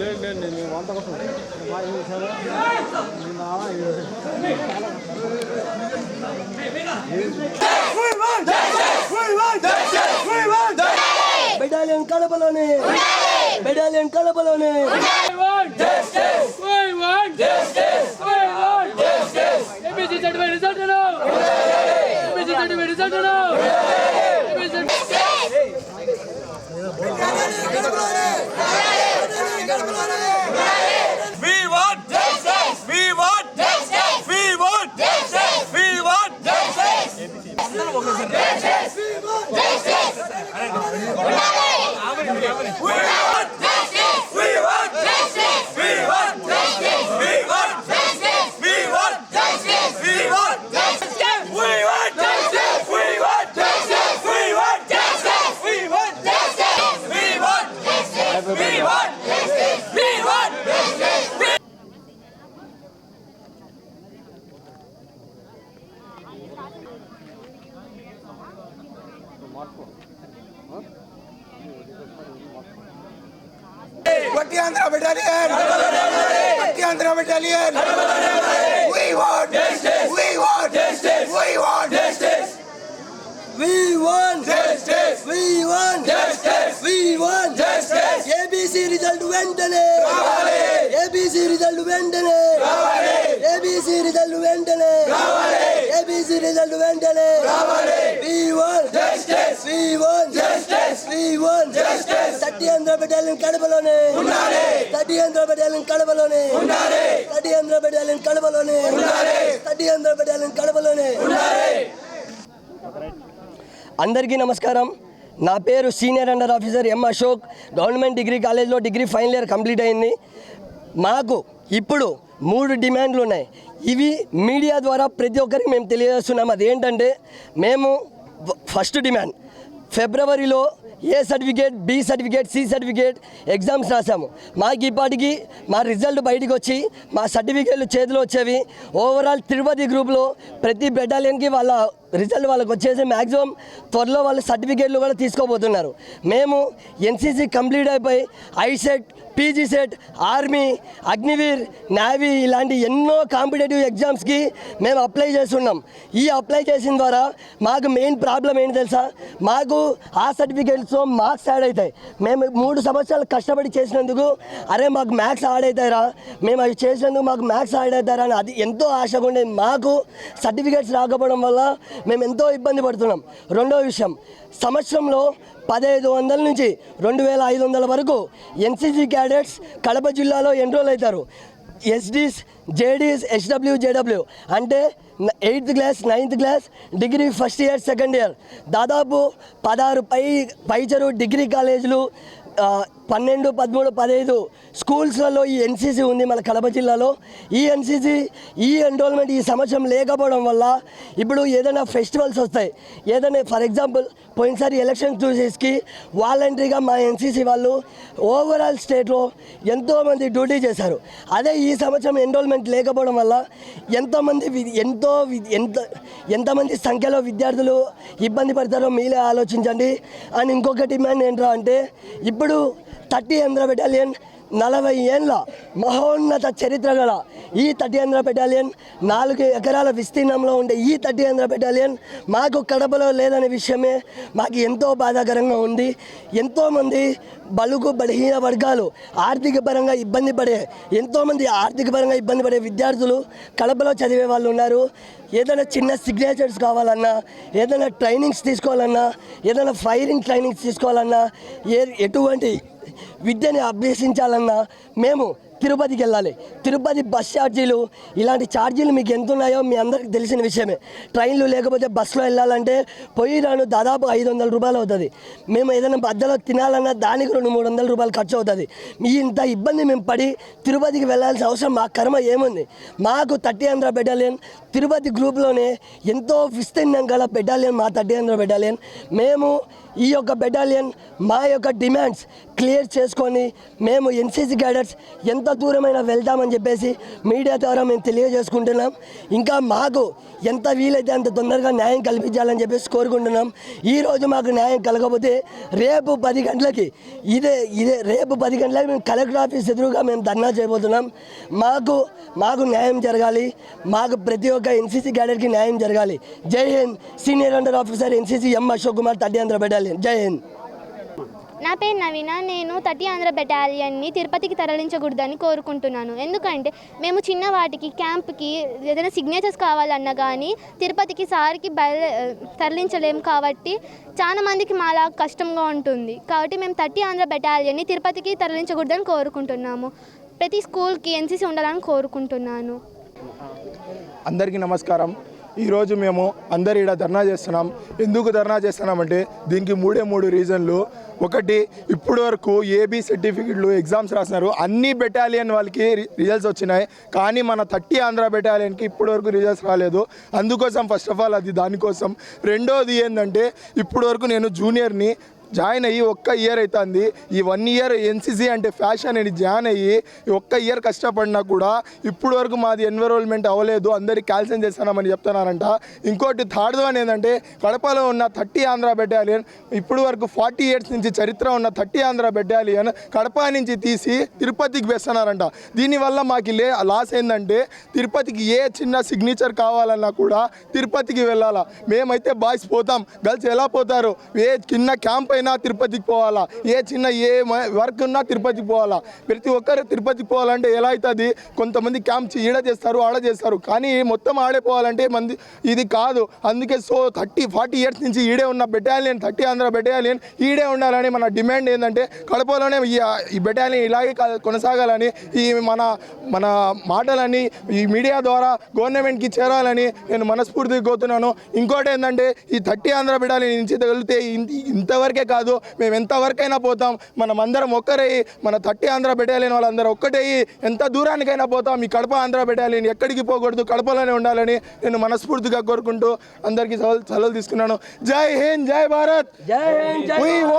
లేదు లేదు నేను వంట కోసం. మా மத்தியாந்திர battalion மத்தியாந்திர battalion We want justice. We want justice. We want justice. We want justice. We want justice. We want justice. ABC result వెంటనే రావాలి ABC result వెంటనే రావాలి ABC result వెంటనే రావాలి ABC result వెంటనే రావాలి We want justice. We want justice. Thirty Andhra battalion కడపలోనే ఉండాలి! Thirty Andhra battalion కడపలోనే ఉండాలి! థర్టీ ఆంధ్ర బెటాలియన్ కడపలోనే ఉండాలి! థర్టీ ఆంధ్ర బెటాలియన్ కడపలోనే అందరికీ నమస్కారం నా పేరు senior under officer M Ashok government degree కాలేజ్లో డిగ్రీ ఫైనల్ ఇయర్ కంప్లీట్ అయింది మాకు ఇప్పుడు మూడు డిమాండ్లు ఉన్నాయి ఇవి మీడియా ద్వారా ప్రతి ఒక్కరికి మేము తెలియజేస్తున్నాం అదేంటంటే మేము ఫస్ట్ డిమాండ్ ఫిబ్రవరిలో A certificate B certificate C certificate exams రాసాము మాకు ఇప్పటికి మా రిజల్ట్ బయటకు వచ్చి మా సర్టిఫికేట్లు చేతిలో వచ్చేవి. ఓవరాల్ తిరుపతి గ్రూప్లో ప్రతి బెటాలియన్కి వాళ్ళ రిజల్ట్ వాళ్ళకి వచ్చేసి మ్యాక్సిమం త్వరలో వాళ్ళ సర్టిఫికేట్లు కూడా తీసుకోబోతున్నారు. మేము ఎన్సీసీ కంప్లీట్ అయిపోయి ICET PG CET army Agniveer navy ఇలాంటి ఎన్నో కాంపిటేటివ్ ఎగ్జామ్స్కి మేము అప్లై చేస్తున్నాం. ఈ అప్లై చేసిన ద్వారా మాకు మెయిన్ ప్రాబ్లం ఏంటి తెలుసా? మాకు ఆ సర్టిఫికేట్స్తో మార్క్స్ యాడ్ అవుతాయి. మేము మూడు సంవత్సరాలు కష్టపడి చేసినందుకు అరే మాకు మ్యాథ్స్ యాడ్ అవుతాయిరా మేము అవి చేసినందుకు మాకు మ్యాథ్స్ యాడ్ అవుతారా అని అది ఎంతో ఆశగా ఉండేది మాకు సర్టిఫికేట్స్ రాకపోవడం వల్ల మేము ఎంతో ఇబ్బంది పడుతున్నాం. రెండో విషయం సంవత్సరంలో పదహైదు వందల నుంచి రెండు వేల ఐదు వందల వరకు ఎన్సీసీ క్యాడెట్స్ కడప జిల్లాలో ఎన్రోల్ అవుతారు. ఎస్డీస్ జేడీస్ హెచ్డబ్ల్యూ జేడబ్ల్యూ అంటే eighth class ninth class degree first year second year. దాదాపు పదహారు పై పైచరు డిగ్రీ కాలేజీలు పన్నెండు పదమూడు పదహైదు స్కూల్స్లలో ఈ ఎన్సీసీ ఉంది మన కడప జిల్లాలో. ఈ ఎన్సీసీ ఈ ఎన్రోల్మెంట్ ఈ సంవత్సరం లేకపోవడం వల్ల ఇప్పుడు ఏదైనా ఫెస్టివల్స్ వస్తాయి. ఏదైనా ఫర్ ఎగ్జాంపుల్ పోయినసారి ఎలక్షన్ చూసేసి వాలంటరీగా మా ఎన్సీసీ వాళ్ళు ఓవరాల్ స్టేట్లో ఎంతోమంది డ్యూటీ చేశారు. అదే ఈ సంవత్సరం ఎన్రోల్మెంట్ లేకపోవడం వల్ల ఎంతోమంది వి- ఎంతో వి- ఎంత ఎంతమంది సంఖ్యలో విద్యార్థులు ఇబ్బంది పడతారో మీరే ఆలోచించండి. అండ్ ఇంకొక డిమాండ్ ఏంట్రా అంటే ఇప్పుడు ఇప్పుడు థర్టీ ఆంధ్ర బెటాలియన్ నలభై ఏళ్ళ మహోన్నత చరిత్ర గల ఈ థర్టీ ఆంధ్ర బెటాలియన్ నాలుగు ఎకరాల విస్తీర్ణంలో ఉండే ఈ థర్టీ ఆంధ్ర బెటాలియన్ మాకు కడపలో లేదనే విషయమే మాకు ఎంతో బాధాకరంగా ఉంది. ఎంతోమంది బలుగు బలహీన వర్గాలు ఆర్థిక పరంగా ఇబ్బంది పడే ఎంతోమంది ఆర్థిక పరంగా ఇబ్బంది పడే విద్యార్థులు కడపలో చదివే వాళ్ళు ఉన్నారు. ఏదైనా చిన్న సిగ్నేచర్స్ కావాలన్నా ఏదైనా ట్రైనింగ్స్ తీసుకోవాలన్నా ఏదైనా ఫైరింగ్ ట్రైనింగ్స్ తీసుకోవాలన్నా ఏ ఎటువంటి విద్యని అభ్యసించాలన్నా మేము తిరుపతికి వెళ్ళాలి. తిరుపతి బస్ ఛార్జీలు ఇలాంటి ఛార్జీలు మీకు ఎంత ఉన్నాయో మీ అందరికి తెలిసిన విషయమే. ట్రైన్లు లేకపోతే బస్సులో వెళ్ళాలంటే పోయి రాను దాదాపు ఐదు వందల రూపాయలు అవుతుంది. మేము ఏదైనా మధ్యలో తినాలన్నా దానికి రెండు మూడు వందల రూపాయలు ఖర్చు అవుతుంది. మీ ఇంత ఇబ్బంది మేము పడి తిరుపతికి వెళ్ళాల్సిన అవసరం మా కర్మ ఏముంది? మాకు థర్టీ ఆంధ్ర బెటాలియన్ తిరుపతి గ్రూప్లోనే ఎంతో విస్తీర్ణం గల బెటాలియన్ మా థర్టీ ఆంధ్ర బెటాలియన్. మేము ఈ యొక్క బెటాలియన్ మా యొక్క డిమాండ్స్ క్లియర్ చేసుకొని మేము ఎన్సీసీ క్యాడర్స్ ఎంత దూరమైనా వెళ్తామని చెప్పేసి మీడియా ద్వారా మేము తెలియజేసుకుంటున్నాం. ఇంకా మాకు ఎంత వీలైతే అంత తొందరగా న్యాయం కల్పించాలని చెప్పేసి కోరుకుంటున్నాం. ఈరోజు మాకు న్యాయం కలగకపోతే రేపు పది గంటలకి ఇదే ఇదే రేపు పది గంటలకి మేము కలెక్టర్ ఆఫీస్ ఎదురుగా మేము ధర్నా చేయబోతున్నాం. మాకు మాకు న్యాయం జరగాలి. మాకు ప్రతి ఒక్క ఎన్సీసీ క్యాడర్కి న్యాయం జరగాలి. జై Hind. Senior under officer NCC M Ashok Kumar Taddi Andhra జై హింద్. నా పేరు నవీన. నేను తటి ఆంధ్ర బెటాలియన్ని తిరుపతికి తరలించకూడదని కోరుకుంటున్నాను. ఎందుకంటే మేము చిన్న వాటికి క్యాంప్కి ఏదైనా సిగ్నేచర్స్ కావాలన్నా కానీ తిరుపతికి సార్కి బయలు తరలించలేము కాబట్టి చాలా మందికి మాలా కష్టంగా ఉంటుంది. కాబట్టి మేము తటి ఆంధ్ర బెటాలియన్ని తిరుపతికి తరలించకూడదని కోరుకుంటున్నాము. ప్రతి స్కూల్కి ఎన్సీసీ ఉండాలని కోరుకుంటున్నాను. అందరికీ నమస్కారం. ఈరోజు మేము అందరు ఇక్కడ ధర్నా చేస్తున్నాం. ఎందుకు ధర్నా చేస్తున్నామంటే దీనికి మూడే మూడు రీజన్లు. ఒకటి ఇప్పటి వరకు ఏబీ సర్టిఫికెట్లు ఎగ్జామ్స్ రాసినారు. అన్ని బెటాలియన్ వాళ్ళకి రి- రిజల్ట్స్ వచ్చినాయి. కానీ మన థర్టీ ఆంధ్ర బెటాలియన్కి ఇప్పటి వరకు రిజల్ట్స్ రాలేదు. అందుకోసం ఫస్ట్ ఆఫ్ ఆల్ అది దానికోసం. రెండోది ఏంటంటే ఇప్పటి వరకు నేను జూనియర్ని జాయిన్ అయ్యి ఒక్క ఇయర్ అవుతుంది ఈ వన్ ఇయర్ ఎన్సీసీ అంటే ఫ్యాషన్ అని జాయిన్ అయ్యి ఒక్క ఇయర్ కష్టపడినా కూడా ఇప్పుడు వరకు మాది ఎన్విరాన్మెంట్ అవ్వలేదు. అందరికి క్యాల్సియం చేస్తున్నామని చెప్తున్నారంట. ఇంకోటి థర్డ్ వన్ ఏంటంటే కడపలో ఉన్న థర్టీ ఆంధ్ర బెటాలియన్ ఇప్పుడు వరకు ఫార్టీ ఇయర్స్ నుంచి చరిత్ర ఉన్న థర్టీ ఆంధ్ర బెటాలియన్ కడప నుంచి తీసి తిరుపతికి వేస్తున్నారంట. దీనివల్ల మాకు లే లాస్ ఏంటంటే తిరుపతికి ఏ చిన్న సిగ్నేచర్ కావాలన్నా కూడా తిరుపతికి వెళ్ళాలా. మేమైతే బాయ్స్ పోతాం. గర్ల్స్ ఎలా పోతారు? ఏ చిన్న క్యాంప్ అయినా తిరుపతికి పోవాలా? ఏ చిన్న ఏ వర్క్ ఉన్నా తిరుపతికి పోవాలా? ప్రతి ఒక్కరు తిరుపతికి పోవాలంటే ఎలా అవుతుంది కొంతమంది క్యాంప్ ఈడ చేస్తారు ఆడ చేస్తారు. కానీ మొత్తం ఆడే పోవాలంటే మంది ఇది కాదు. అందుకే సో థర్టీ ఫార్టీ ఇయర్స్ నుంచి ఈడే ఉన్న బెటాలియన్ థర్టీ ఆంధ్ర బెటాలియన్ ఈడే ఉండాలని మన డిమాండ్ ఏంటంటే కడపలోనే ఈ బెటాలియన్ ఇలాగే కొనసాగాలని ఈ మన మన మాటలని ఈ మీడియా ద్వారా గవర్నమెంట్కి చేరాలని నేను మనస్ఫూర్తిగా కోరుతున్నాను. ఇంకోటి ఏంటంటే ఈ థర్టీ ఆంధ్ర బెటాలియన్ నుంచి తగిలితే ఇంతవరకే కాదు. మేము ఎంతవరకైనా పోతాం. మనం అందరం ఒక్కరై మన థర్టీ ఆంధ్ర బెటాలియన్ వాళ్ళందరూ ఒక్కటే ఎంత దూరానికైనా పోతాం. ఈ కడప ఆంధ్ర బెటాలియన్ ఎక్కడికి పోకూడదు. కడపలోనే ఉండాలని నేను మనస్ఫూర్తిగా కోరుకుంటూ అందరికీ సెలవు సెలవు తీసుకున్నాను. జై హింద్ జై భారత్. జై హింద్